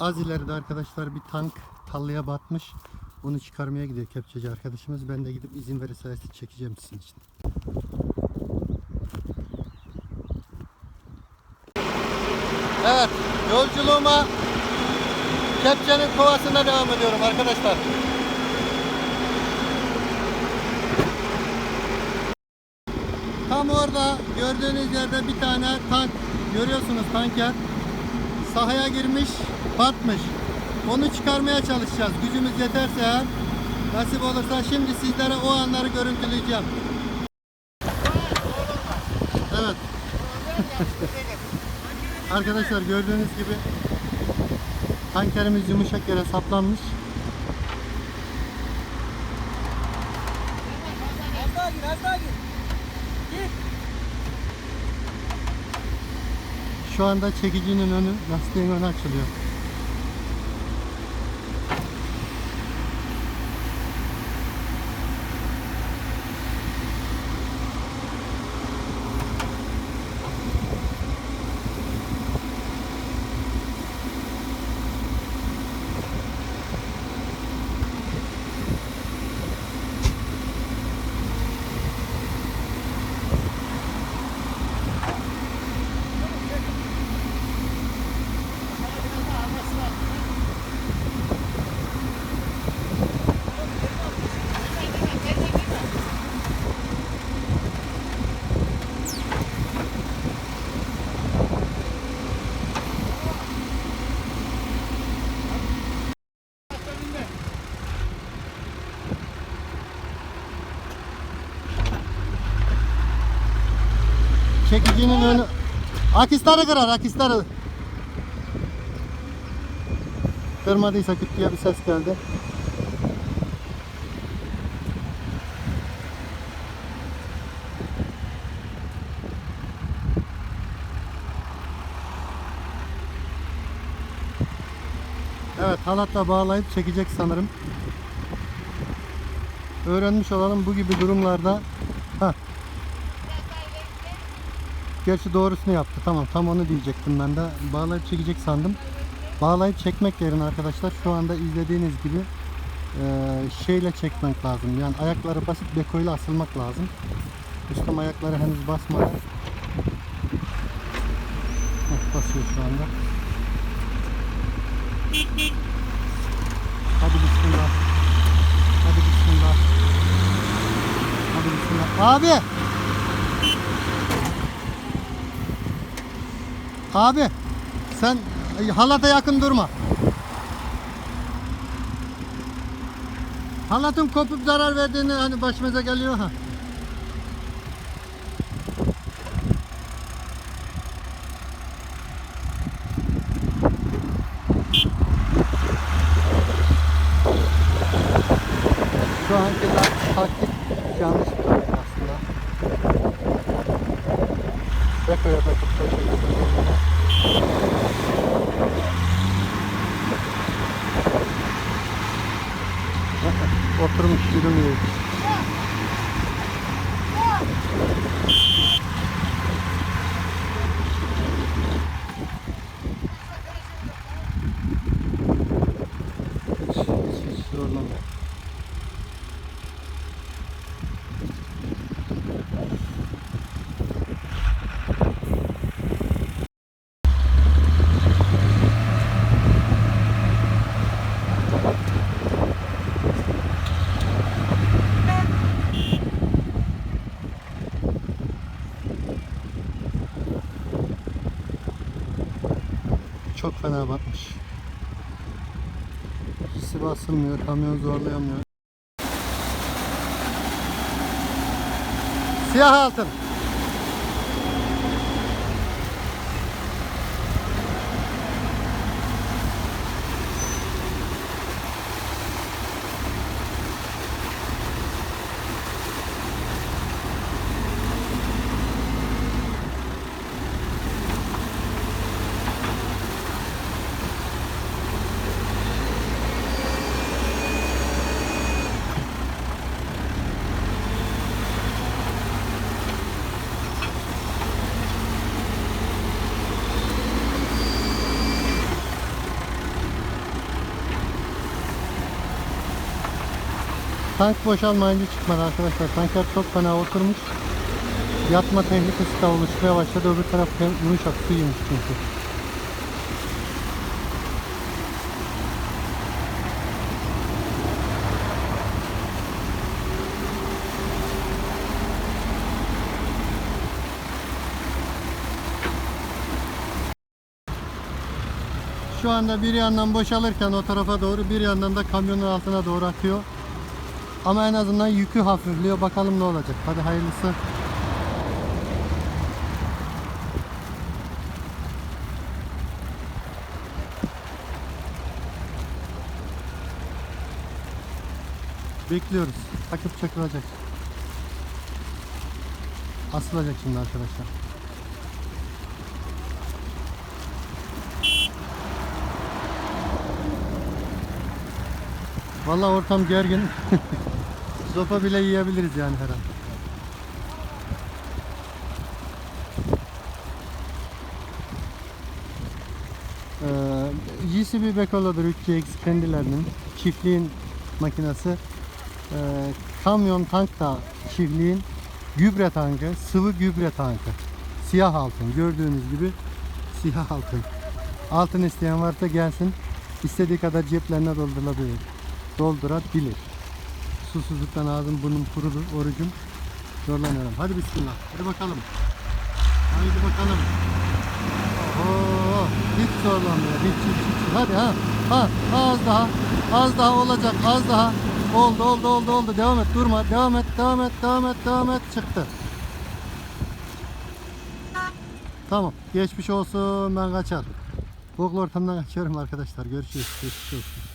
Az ileride arkadaşlar bir tank tallıya batmış. Onu çıkarmaya gidiyor kepçeci arkadaşımız. Ben de gidip izin verirse çekeceğim sizin için. Evet, yolculuğuma kepçenin kovasına devam ediyorum arkadaşlar. Tam orada gördüğünüz yerde bir tane tank görüyorsunuz tanker sahaya girmiş batmış. Onu çıkarmaya çalışacağız. Gücümüz yeterse eğer nasip olursa şimdi sizlere o anları görüntüleyeceğim. Evet. Arkadaşlar gördüğünüz gibi tankerimiz yumuşak yere saplanmış. Az daha gir, az gir. Gir. Şu anda çekicinin önü, lastiğin önü açılıyor. Çekicinin önü akisleri kırar akisleri. Kırmadıysa küt bir ses geldi. Evet halatla bağlayıp çekecek sanırım. Öğrenmiş olalım bu gibi durumlarda. Heh. Gerçi doğrusunu yaptı. Tamam tam onu diyecektim ben de. Bağlayıp çekecek sandım. Bağlayıp çekmek yerine arkadaşlar şu anda izlediğiniz gibi eee, şeyle çekmek lazım. Yani ayakları basit bekoyla asılmak lazım. Üstem ayakları henüz basmadı. Heh, basıyor şu anda. Hadi bismillah. Hadi bismillah. Hadi bismillah. Abi! Abi sen halata yakın durma. Halatın kopup zarar verdiğini hani başımıza geliyor ha. Şu anki taktik yanlış aslında. Bekoya takıp Oturmuş yürümüyor. Hiç, hiç, zorlamıyor. Çok fena batmış. İkisi basılmıyor, kamyon zorlayamıyor. Siyah altın. Tank boşalmayınca çıkmadı arkadaşlar. Tanker çok fena oturmuş. Yatma tehlikesi de oluşmaya başladı. Öbür taraf yumuşak su yemiş çünkü. Şu anda bir yandan boşalırken o tarafa doğru bir yandan da kamyonun altına doğru akıyor. Ama en azından yükü hafifliyor. Bakalım ne olacak. Hadi hayırlısı. Bekliyoruz. Takıp çakılacak. Asılacak şimdi arkadaşlar. Vallahi ortam gergin. Sopa bile yiyebiliriz yani her an. Ee, GCB Bekolo'dur 3CX kendilerinin çiftliğin makinesi. Ee, kamyon tank da çiftliğin gübre tankı, sıvı gübre tankı. Siyah altın gördüğünüz gibi siyah altın. Altın isteyen varsa gelsin. istediği kadar ceplerine doldurabilir. Doldurabilir. Susuzluktan ağzım burnum kurudu, orucum. Zorlanıyorum. Hadi bismillah. Hadi bakalım. Hadi bakalım. Oo, hiç zorlanmıyor. Hiç, hiç, hiç. Hadi ha. Ha, az daha. Az daha olacak. Az daha. Oldu, oldu, oldu, oldu. Devam et. Durma. Devam et, devam et, devam et, devam et. Çıktı. Tamam. Geçmiş olsun. Ben kaçar. Boklu ortamdan kaçıyorum arkadaşlar. Görüşürüz. Geçmiş.